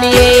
money.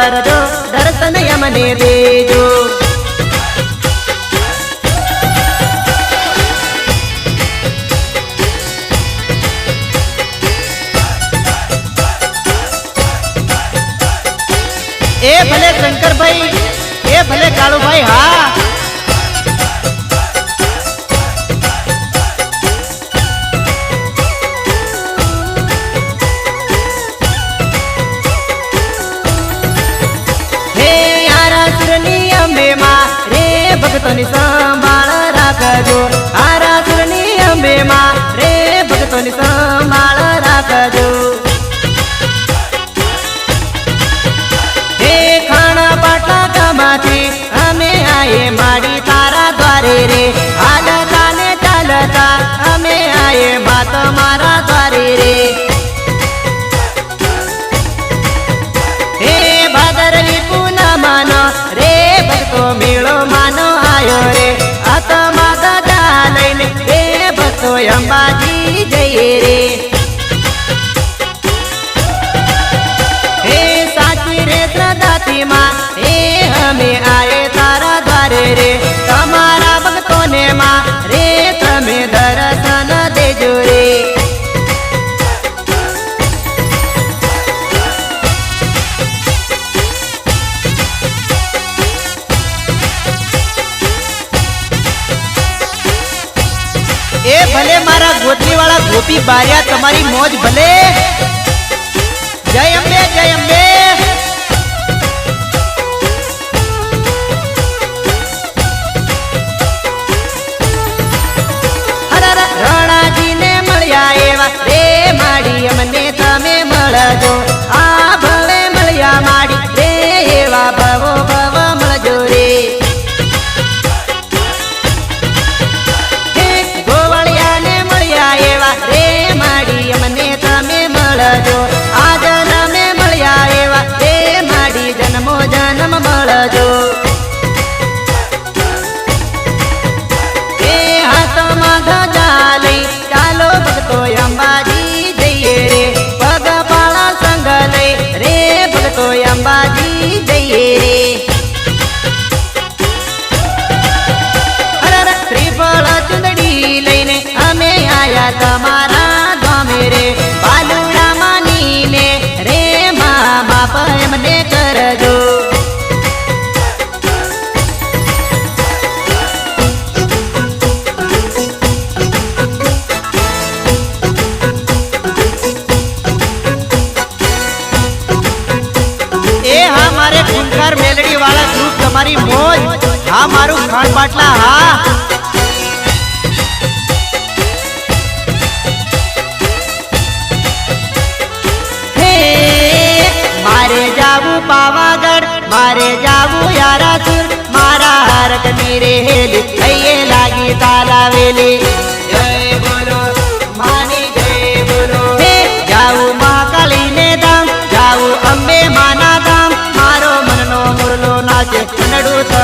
ધારજો દર્શન યમને દેજો અંબાજી જઈએ રે. હે સાચી રે શ્રદ્ધાથી એ અમે આયે તારા દ્વારે રે. જી બારિયા, તમારી મોજ ભલે. જય અંબે જય અંબે. રાણાજીને મળ્યા એવા. રે માડી અમને તમે મળજો.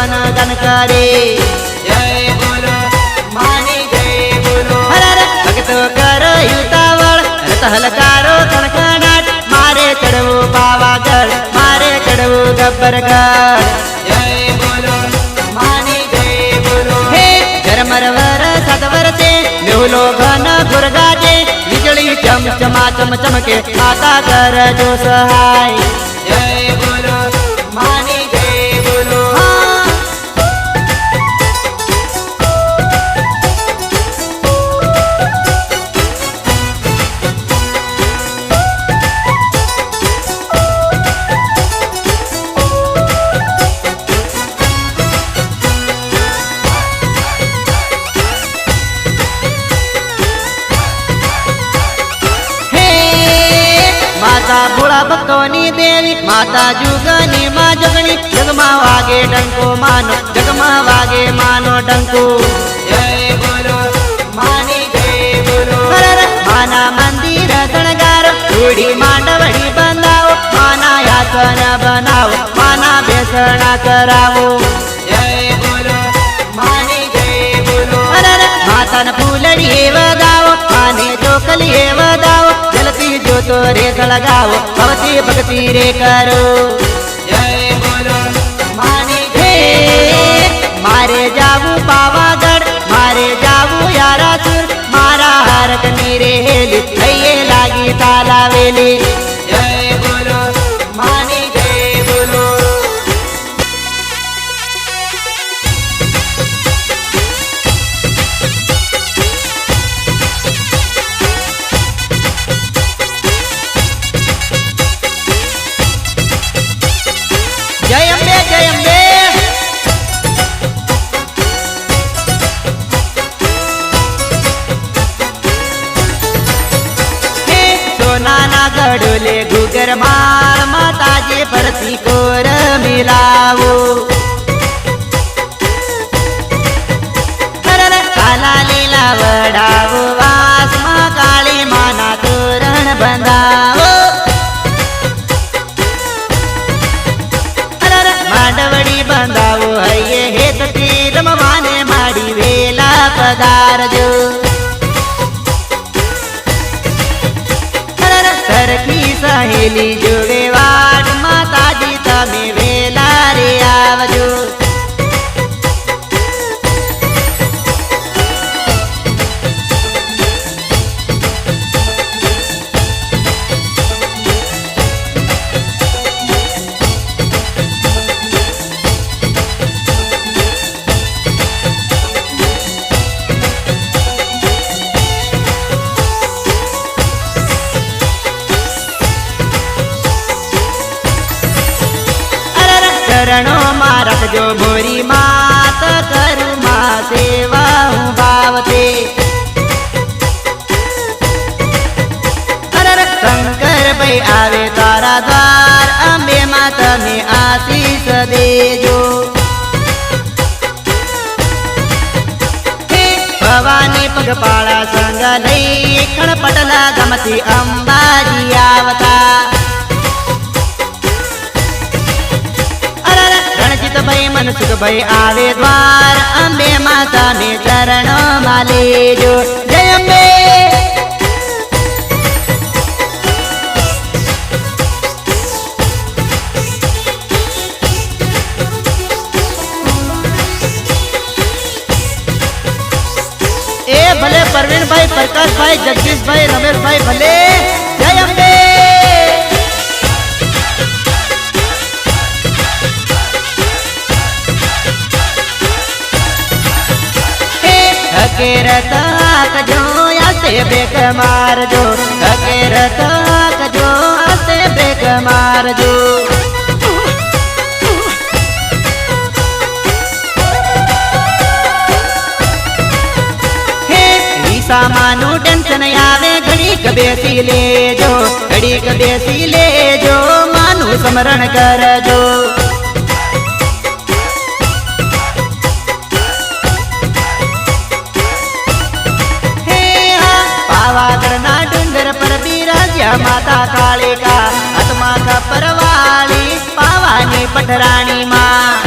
તન ગન કરે જય બોલો માની જય બોલો હર ભક્તો કરો યુતાવળ રત હલકારો કણકણાટ મારે ચડવું પાવાગઢ, મારે ચડવું ગબ્બરગઢ માની ચમા ચમ ચમકે, માતા કરજો સહાય। માતા ભોળા ભક્તોની દેવી માતા જુગની માં જગણી. જગમાં વાગે ડંકો માનો જગમાં વાગે માનો ડંકો. માની મંદિર શણગારો. રૂડી માંડવડી બંધાવો માના યાસન બનાવો માના બેસણા કરાવો. માતાને ફૂલડી એવા વધાવો માને ચોકલી એ વધાવો રેખ લગાવો, ભવતી ભક્તિ રે કરો. મારે જાવું પાવાગઢ, મારે જાવું યારાસુર, મારા હારકની રેલી થઈએ લાગી તાલાવેલી જય બોલો મનસુખભાઈ આવે દ્વાર અંબે માતા ને ચરણો માં ખિસ્સામાંનું ટેન્શન આવે, ઘડીક બેસી લેજો, ઘડીક બેસી લેજો, માનું સ્મરણ કરજો. પાવાગઢના ડુંગર પર બિરાજ્યા માતા કાળિકા, આત્મા પરવાળી પાવાની પઠરાણી માં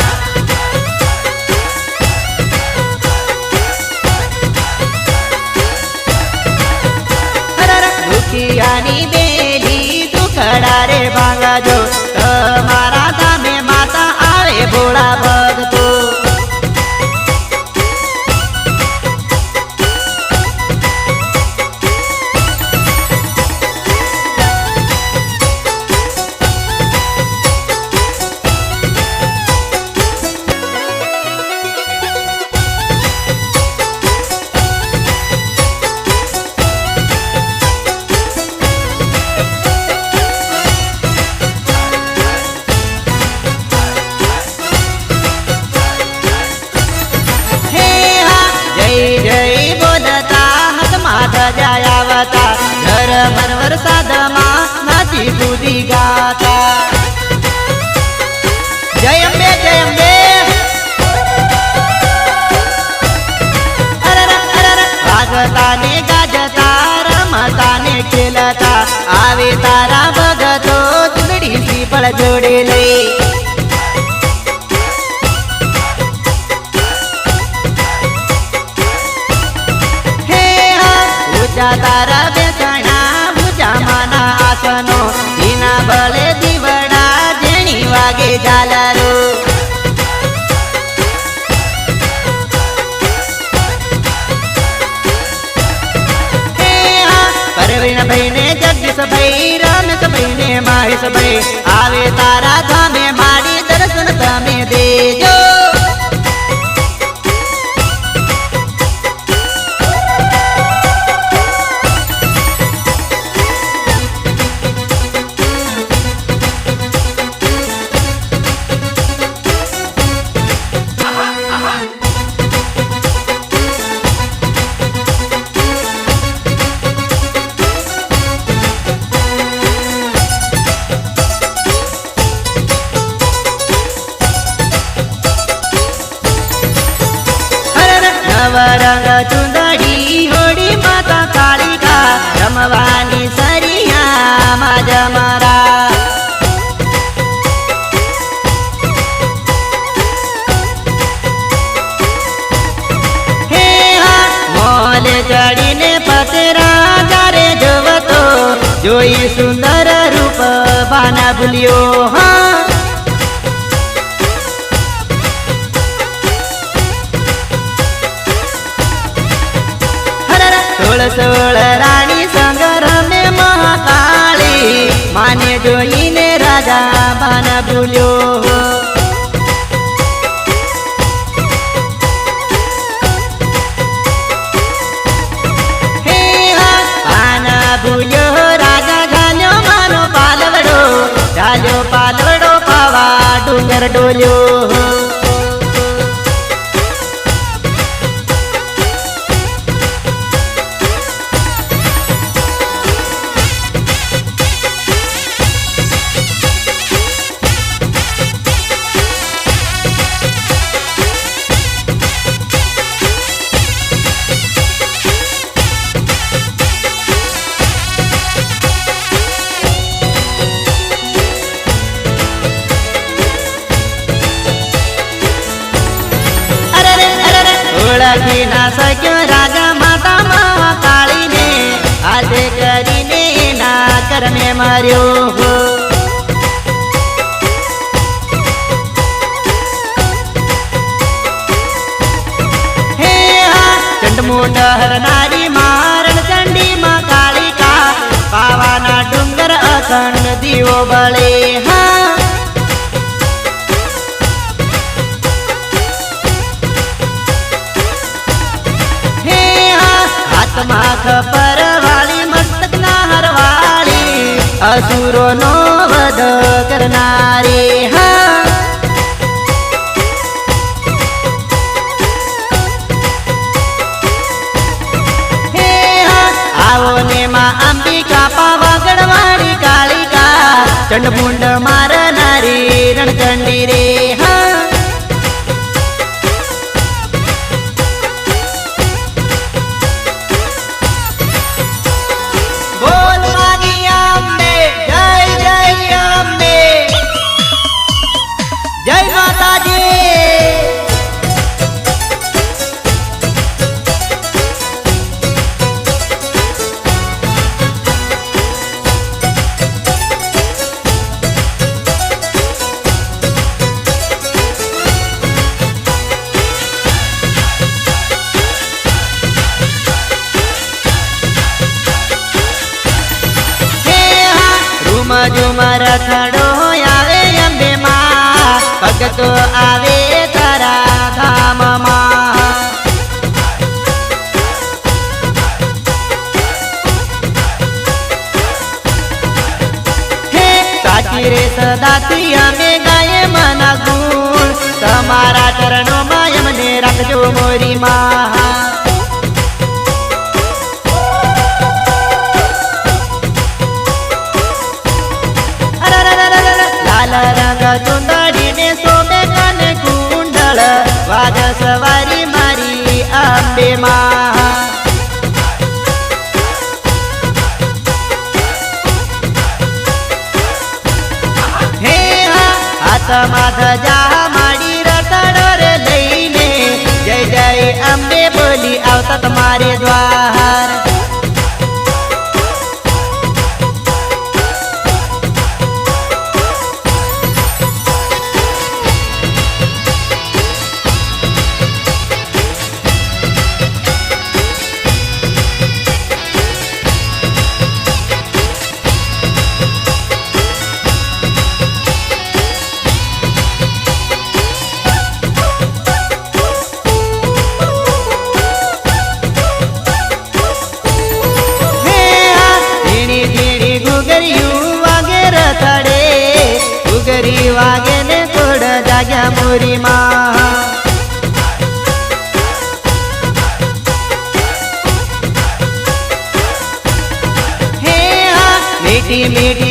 નવરંગ ચુંદડી હોડી માતા કાળિકા રમવાની સરિયામાં જમરા હે હા, મોલ જોવતો, જોઈ સુંદર રૂપ બાના ભૂલ્યો. હા સોળ સોળ રાણી સંગ રમે મહાકાળી. માને જોઈને રાજા બાન ભૂલ્યો. ભૂલ્યો, રાજા ઝાલ્યો માનો પાલવડો. ઝાલ્યો પાલવડો પાવા ડુંગર ડોલ્યો. અખંડ દીવો બળે, હા. હે હા, હાથમાં ખબર વાળી મસ્તક ના હરવાળી અસુરો નો વધ કરનારી. ચંડ મુંડ મારનારી રણચંડી રે. सोने सोबे कन कुंडळ वाद सवारी मारी आंबे मा हे आता माझा जा माडी रतड रे लईने. जय जय आंबे बोली आवतात मारे द्वार. વાગે ને થોડ જાગ્યા મોરી માં મીઠી મીઠી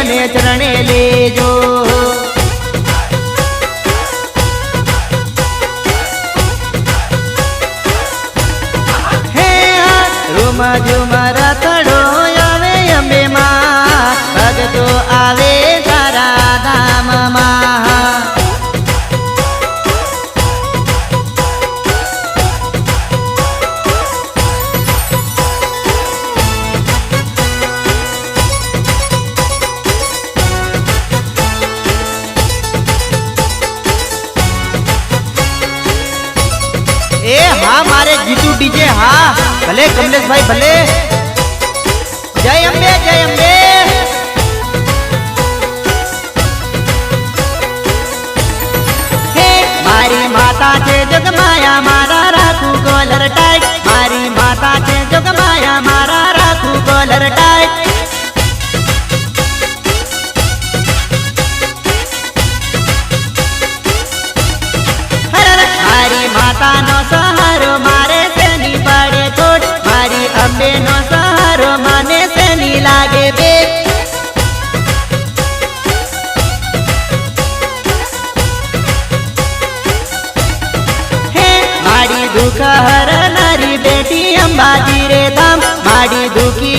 મને ચરણે ¡Ay, vale!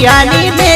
ಕಿಯಾನಿ ಮೇ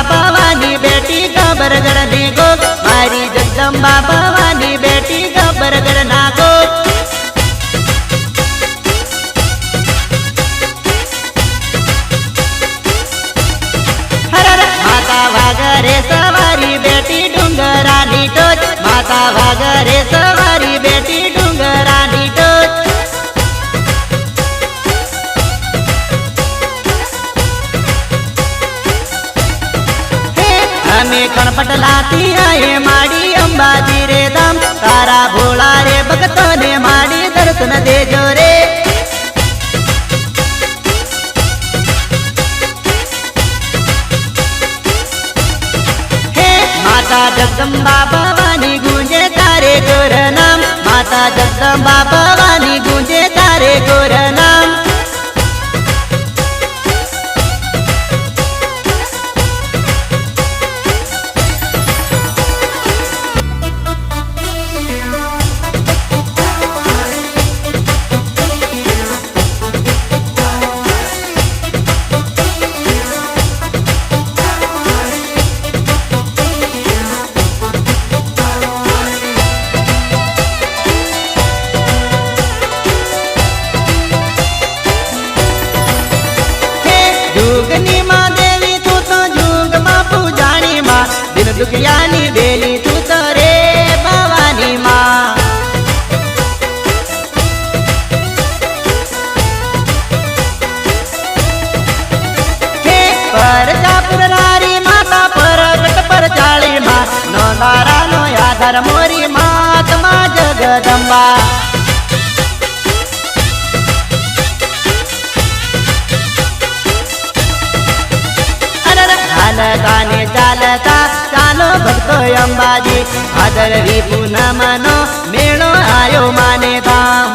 જગદંબા ભવાની બેટી ગબરગઢની ગોપ મારી જગદંબા ભવાની બેટી ગબરગઢ જગદંબા ભવાની ગુંજે તારે ગોર નામ માતા જગદંબા ભવાની ગુંજે તારે ગોર નામ આધાર મોરી માતમા જગદંબા. ચાલતાને ચાલતા ચાલો ભક્તો અંબાજી. આદરવી પૂનમનો મેળો આયો માને ધામ.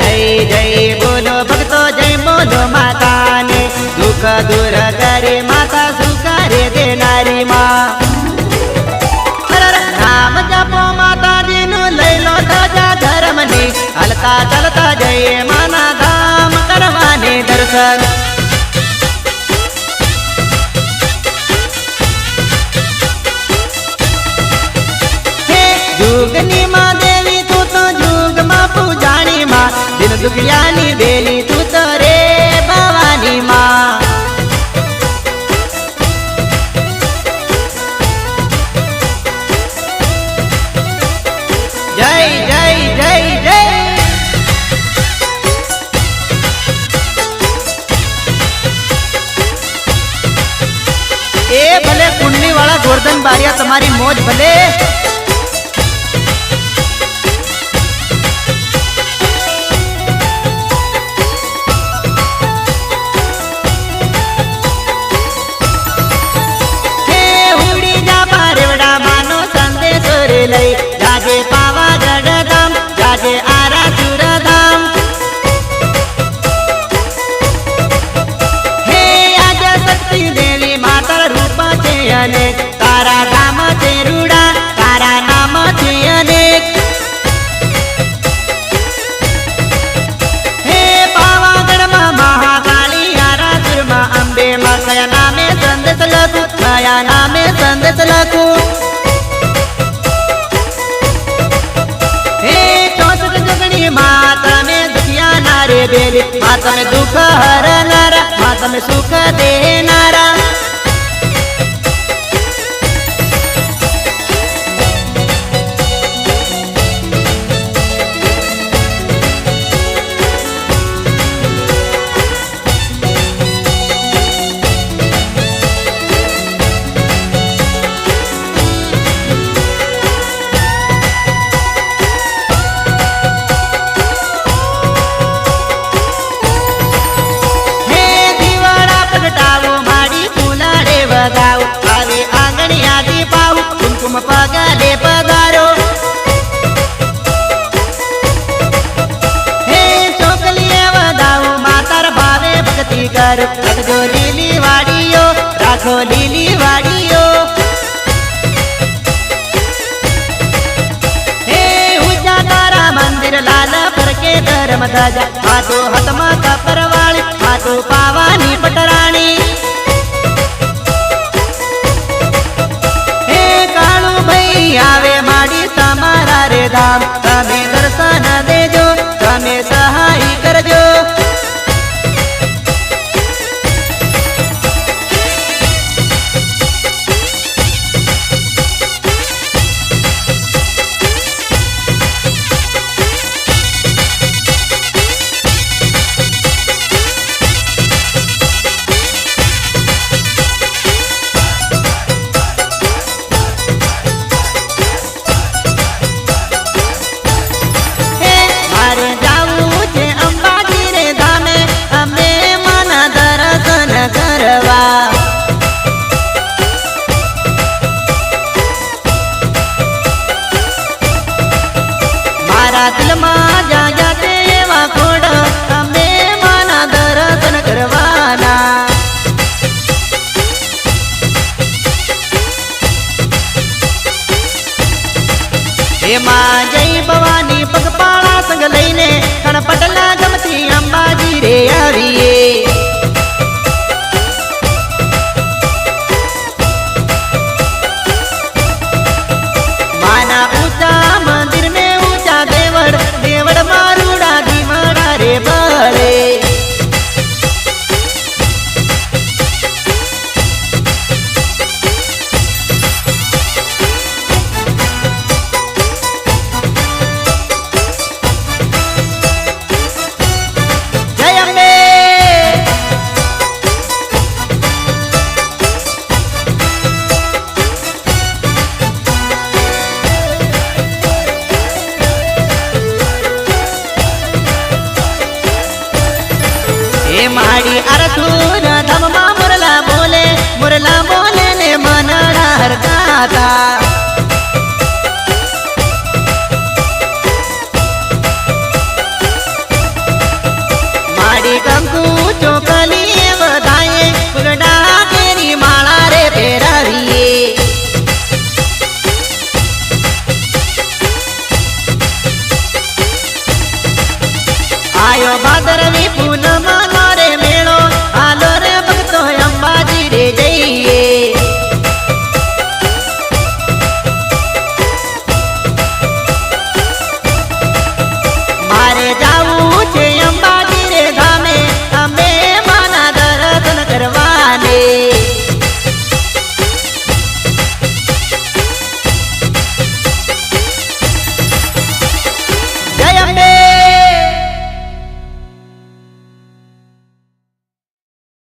જય જય બોલો ભક્તો, જય બોલો માતાને. દુઃખ દૂર હલતા ચાલતા જઈએ માના ધામ કરવાને દર્શન. જુગની માં દેવી, તું તો જુગમાં પૂજાણી માં દુખિયાની બેલી તું કર રાખજો લીલી વાડીઓ, રાખો લીલી વાડીઓ. હે ઉજા તારા મંદિર લાલ પર કે ધર્મ ધજા. હાથો હાથમાં કપરવાળી હાથો પાવાની પટરાણી. હે કાળુ ભાઈ, આવે માડી તમારા રે ધામ. તમે દર્શન દેજો, તમે